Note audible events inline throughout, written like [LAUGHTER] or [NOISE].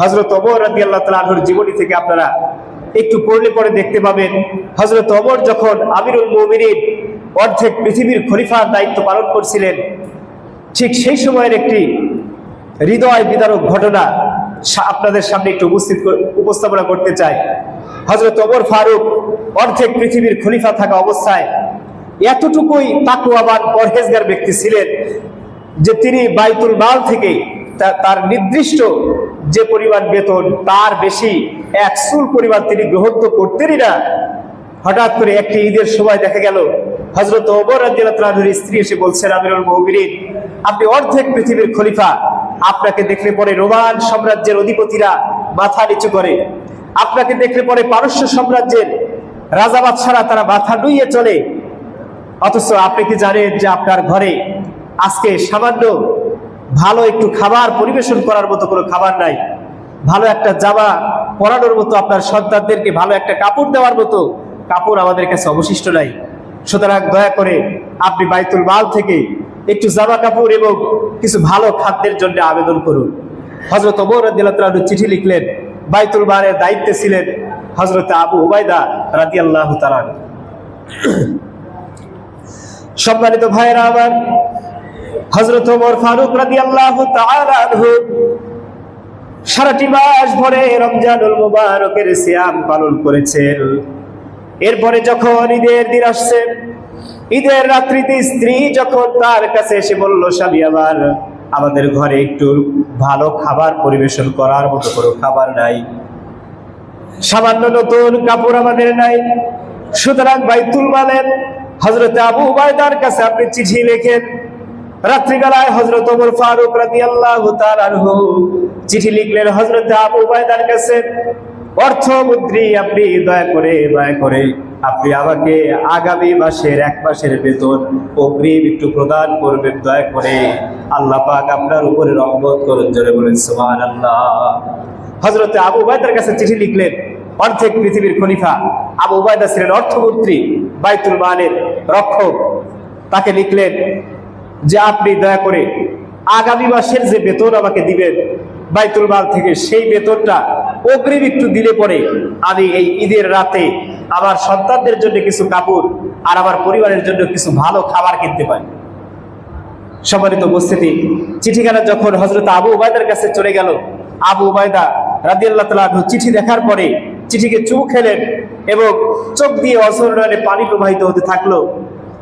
হজরত অমর রাজি আল্লাহ তালাহুর জীবনী থেকে আপনারা একটু পড়লে পরে দেখতে পাবেন হজরত অমর যখন আমিরুল মমিনিন অর্ধেক পৃথিবীর খলিফার দায়িত্ব পালন করছিলেন, ঠিক সেই সময়ের একটি হৃদয় বিদারক ঘটনা আপনাদের সামনে একটু উপস্থিত উপস্থাপনা করতে চাই। হজরত ওমর ফারুক অর্ধেক পৃথিবীর খলিফা থাকা অবস্থায় এতটুকুই তাকুয়াবান পরহেজগার ব্যক্তি ছিলেন যে তিনি বাইতুল মাল থেকে তার নির্দিষ্ট যে পরিমাণ বেতন, তার বেশি এক চুল পরিমাণ তিনি গ্রহণ তো করতেনই না। হঠাৎ করে একটি ঈদের সময় দেখা গেল হজরত ওমর রাজিয়ালের স্ত্রী এসে বলছেন আমিরুল মহবিরিন আপনি অর্ধেক পৃথিবীর খলিফা। আপনাকে দেখলে পরে রোমান সাম্রাজ্যের অধিপতিরা মাথা নিচু করে। আপনাকে দেখলে পরে পারস্য সাম্রাজ্যের রাজাবাদ ছাড়া তারা মাথা নুইয়ে চলে। অথচ আপনি কি জানেন যে আপনার ঘরে আজকে সামান্য ভালো একটু খাবার পরিবেশন করার মতো কোনো খাবার নাই। ভালো একটা জামা পরানোর মতো আপনার সন্তানদেরকে ভালো একটা কাপড় দেওয়ার মতো কাপড় আমাদের কাছে অবশিষ্ট নাই। সুতরাং দয়া করে আপনি বাইতুল মাল থেকে একটু জামা কাপড় এবং কিছু ভালো খাদ্যের জন্য আবেদন করুন। হজরত ওমর রাদিয়াল্লাহু চিঠি লিখলেন, বাইতুল মালের দায়িত্বে ছিলেন হজরত আবু উবাইদা রাদিয়াল্লাহু তাআলা [CLEARS THROAT] সম্মানিত ভাইয়েরা আমার হজরত ফারুক তাআলা আনহু সারাটি মাস ভরে রমজানুল মুবারকের সিয়াম পালন করেছেন। এরপরে যখন ঈদের দিন আসছে, ঈদের রাত্রিতে স্ত্রী যখন তার কাছে এসে বলল, স্বামী আবার আমাদের ঘরে একটু ভালো খাবার পরিবেশন করার মতো কোনো খাবার নাই। সামান্য নতুন কাপড় আমাদের নাই। সুতরাং বাইতুল মালের হজরত আবু উবায়দার কাছে আপনি চিঠি লেখেন রাত্রিবেলায় হজরত ওমর ফারুক রাদিয়াল্লাহু তাআলা চিঠি লিখলেন হজরত আবু উবায়দার কাছে অর্থমন্ত্রী আপনি দয়া করে দয়া করে আপনি আমাকে আগামী মাসের এক মাসের বেতন অগ্রিম একটু প্রদান করবেন, দয়া করে। আল্লাহ পাক আপনার উপরে রহমত করুন, জোরে বলেন, সুবহানাল্লাহ। হজরতে আবু উবায়দার কাছে চিঠি লিখলেন, অর্ধেক পৃথিবীর খলিফা আবু উবায়দা ছিলেন অর্থমন্ত্রী, বাইতুল মালের রক্ষক। তাকে লিখলেন যে আপনি দয়া করে আগামী মাসের যে বেতন আমাকে দিবেন, বাইতুল মাল থেকে সেই বেতনটা অগ্রিম একটু দিলে পরে আমি এই ঈদের রাতে আমার সন্তানদের জন্য কিছু কাপড় আর আমার পরিবারের জন্য কিছু ভালো খাবার কিনতে পারি। সম্মানিত উপস্থিতি, চিঠিখানা যখন হজরত আবু উবায়দার কাছে চলে গেল, আবু উবায়দা তাআলা আনহু চিঠি দেখার পরে চিঠিকে চুমু খেলেন এবং চোখ দিয়ে অসরণে পানি প্রবাহিত হতে থাকল।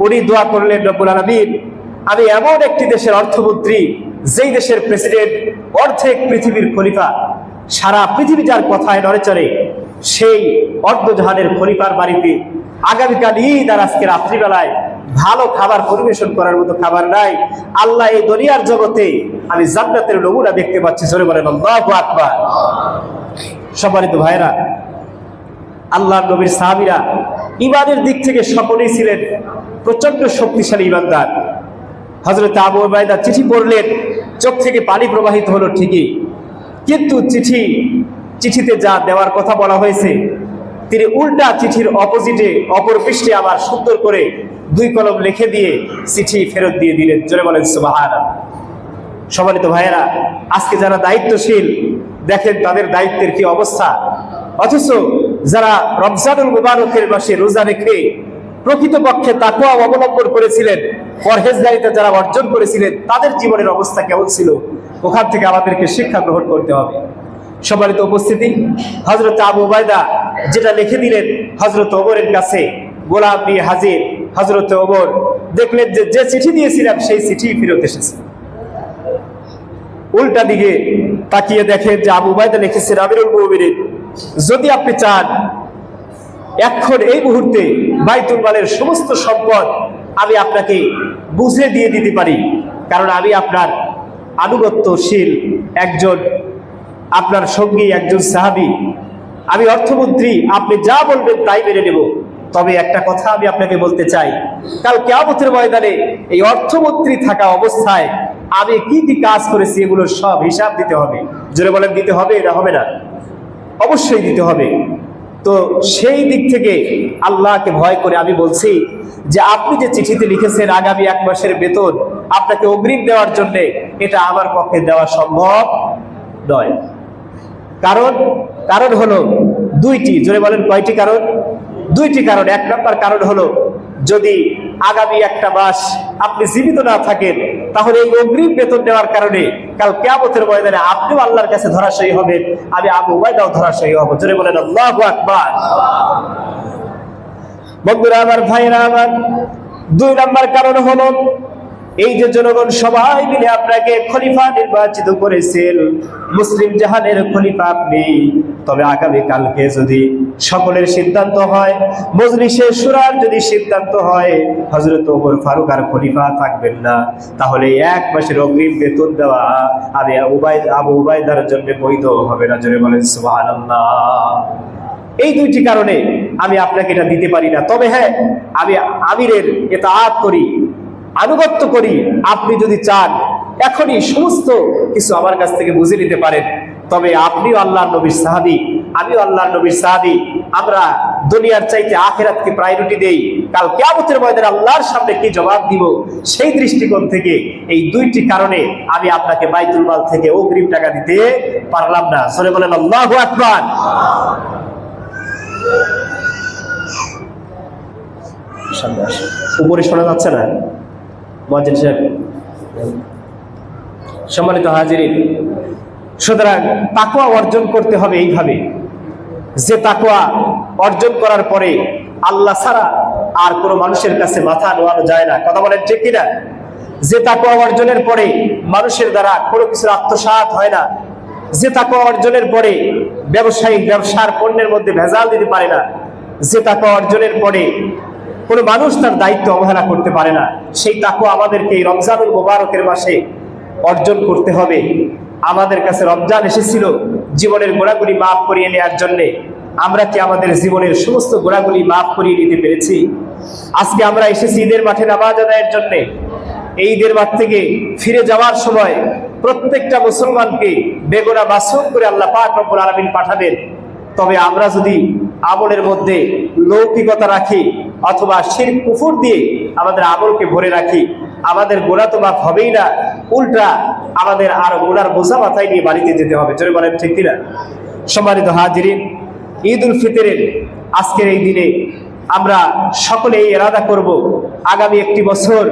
উনি দোয়া করলেন, রব্বুল আলামিন আমি এমন একটি দেশের অর্থমন্ত্রী, যেই দেশের প্রেসিডেন্ট, অর্ধেক পৃথিবীর খলিফা, সারা পৃথিবী যার কথায় নড়ে চড়ে, সেই অর্ধজাহানের খলিফার বাড়িতে আগামীকাল ঈদ আর আজকে রাত্রিবেলায় ভালো খাবার পরিবেশন করার মতো খাবার নাই। আল্লাহ এই দুনিয়ার জগতে আমি জান্নাতের নমুনা দেখতে পাচ্ছি, জোরে বলেন আকবার। সম্মানিত ভাইরা আল্লাহ নবীর সাহাবীরা ইমানের দিক থেকে সকলেই ছিলেন প্রচণ্ড শক্তিশালী ইমানদার। হজরত আবু উবায়দা চিঠি পড়লেন, চোখ থেকে পানি প্রবাহিত হলো ঠিকই। কিন্তু চিঠি, চিঠিতে যা দেওয়ার কথা বলা হয়েছে, তিনি উল্টা চিঠির অপোজিটে, অপর পৃষ্ঠে আবার সুন্দর করে দুই কলম লিখে দিয়ে চিঠি ফেরত দিয়ে দিলেন। জোরে বলেন সুবাহান সম্মানিত ভাইয়েরা, আজকে যারা দায়িত্বশীল, দেখেন তাদের দায়িত্বের কি অবস্থা। অথচ যারা রমজানুল মুবারকের মাসে রোজা রেখে প্রকৃতপক্ষে তাকুয়া অবলম্বন করেছিলেন, পরহেজগারিতা যারা অর্জন করেছিলেন, তাদের জীবনের অবস্থা কেমন ছিল? ওখান থেকে আমাদেরকে শিক্ষা গ্রহণ করতে হবে। সম্মানিত উপস্থিতি হজরত আবু উবায়দা যেটা লিখে দিলেন হজরত ওবরের কাছে, গোলাম নিয়ে হাজির হজরত ওমর, দেখলেন যে যে চিঠি দিয়েছিলাম সেই চিঠি ফেরত এসেছে। উল্টা দিকে তাকিয়ে দেখেন যে আবু উবায়দা লিখেছেন, আমিরুল মুমিনিন, যদি আপনি চান এখন এই মুহূর্তে বাইতুল মালের সমস্ত সম্পদ আমি আপনাকে বুঝে দিয়ে দিতে পারি। কারণ আমি আপনার আনুগত্যশীল একজন, আপনার সঙ্গী, একজন সাহাবি। আমি অর্থমন্ত্রী, আপনি যা বলবেন তাই মেনে নেব। তবে একটা কথা আমি আপনাকে বলতে চাই। কাল কেয়ামতের ময়দানে এই অর্থমন্ত্রী থাকা অবস্থায় আমি কি কি কাজ করেছি এগুলোর সব হিসাব দিতে হবে। জোরে বলেন, দিতে হবে না হবে না? অবশ্যই দিতে হবে। তো সেই দিক থেকে আল্লাহকে ভয় করে আমি বলছি যে আপনি যে চিঠিতে লিখেছেন আগামী এক মাসের বেতন, আপনাকে অগ্রিম দেওয়ার জন্য এটা আমার পক্ষে দেওয়া সম্ভব নয়। কারণ কারণ হলো দুইটি, জোরে বলেন কয়টি কারণ? দুইটি কারণ। এক নম্বর কারণ হলো যদি আগামী একটা মাস আপনি জীবিত না থাকেন, তাহলে এই অগ্রিম বেতন দেওয়ার কারণে কাল কেয়ামতের ময়দানে আপনিও আল্লাহর কাছে ধরাশয়ী হবেন, আমি আবু উবাইদাও ধরাশয়ী হব। জোরে বলেন, আল্লাহু আকবার। বন্ধুরা আমার ভাইরা আমার, দুই নাম্বার কারণ হলো এই যে জনগণ সবাই মিলে আপনাকে খলিফা নির্বাচিত করেছেন, মুসলিম জাহানের খলিফা আপনি, তবে আগামী কালকে যদি সকলের সিদ্ধান্ত হয়। মজলিসের সুরার যদি সিদ্ধান্ত হয় হজরত ওমর ফারুক আর খলিফা থাকবেন না। তাহলে এক মাসের অগ্রিম বেতন দেওয়া আমি উবাই আবু উবায়দার জন্য বৈধ হবে না। জোরে বলেন, সুবহানাল্লাহ। এই দুইটি কারণে আমি আপনাকে এটা দিতে পারি না। তবে হ্যাঁ আমি আমিরের এটা আত করি, আনুগত্য করি। আপনি যদি চান, এখনই সমস্ত কিছু আমার কাছ থেকে বুঝে নিতে পারেন। তবে আপনিও আল্লাহ নবীর সাহাবি। আমিও আল্লাহ নবীর সাহাবি। আমরা দুনিয়ার চাইতে আখেরাতকে প্রায়োরিটি দেই। কাল কেয়ামতের ময়দানে আল্লাহর সামনে কি জবাব দিব, সেই দৃষ্টিকোণ থেকে এই দুইটি কারণে আমি আপনাকে বাইতুল মাল থেকে অগ্রিম টাকা দিতে পারলাম না। সরে বলেন, আল্লাহু আকবার! উপরে শোনা যাচ্ছে না? মহাজন সাহেব। সম্মানিত হাজিরিন, সুতরাং তাকুয়া অর্জন করতে হবে এইভাবে। যে তাকুয়া অর্জন করার পরে আল্লাহ ছাড়া আর কোনো মানুষের কাছে মাথা নোয়ানো যায় না। কথা বলেন ঠিক কিনা? যে তাকুয়া অর্জনের পরে মানুষের দ্বারা কোনো কিছুর আত্মসাৎ হয় না। যে তাকুয়া অর্জনের পরে ব্যবসায়িক ব্যবসার পণ্যের মধ্যে ভেজাল দিতে পারে না। যে তাকুয়া অর্জনের পরে কোনো মানুষ তার দায়িত্ব অবহেলা করতে পারে না। সেই তাকুয়া আমাদেরকে এই রমজানুল মোবারকের মাসে অর্জন করতে হবে। আমাদের কাছে রমজান এসেছিল জীবনের গোড়াগুলি মাফ করিয়ে নেওয়ার জন্যে আমরা কি আমাদের জীবনের সমস্ত গোড়াগুলি মাফ করিয়ে নিতে পেরেছি? আজকে আমরা এসেছি ঈদের মাঠে নামাজ আদায়ের জন্যে। এই ঈদের মাঠ থেকে ফিরে যাওয়ার সময় প্রত্যেকটা মুসলমানকে বেগুনা মাসুম করে আল্লাহ পাক রব্বুল আলামিন পাঠাবেন। তবে আমরা যদি আমলের মধ্যে লৌকিকতা রাখি অথবা শির কুফুর দিয়ে আমাদের আমলকে ভরে রাখি, আমাদের গোড়া তো মাফ হবেই না। উল্টা আমাদের আর গোড়ার বোঝা মাথায় নিয়ে বাড়িতে যেতে হবে। জোরে বলেন, ঠিক কিনা? সম্মানিত হাজিরিন ঈদ উল ফিতরের আজকের এই দিনে আমরা সকলে এই এরাদা করব। আগামী একটি বছর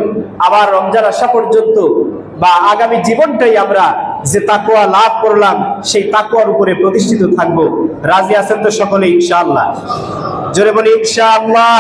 আবার রমজান আসা পর্যন্ত বা আগামী জীবনটাই আমরা যে তাকুয়া লাভ করলাম, সেই তাকুয়ার উপরে প্রতিষ্ঠিত থাকব। রাজি আছেন তো সকলে, ইনশাআল্লাহ? জোরে বলি, ইনশাআল্লাহ।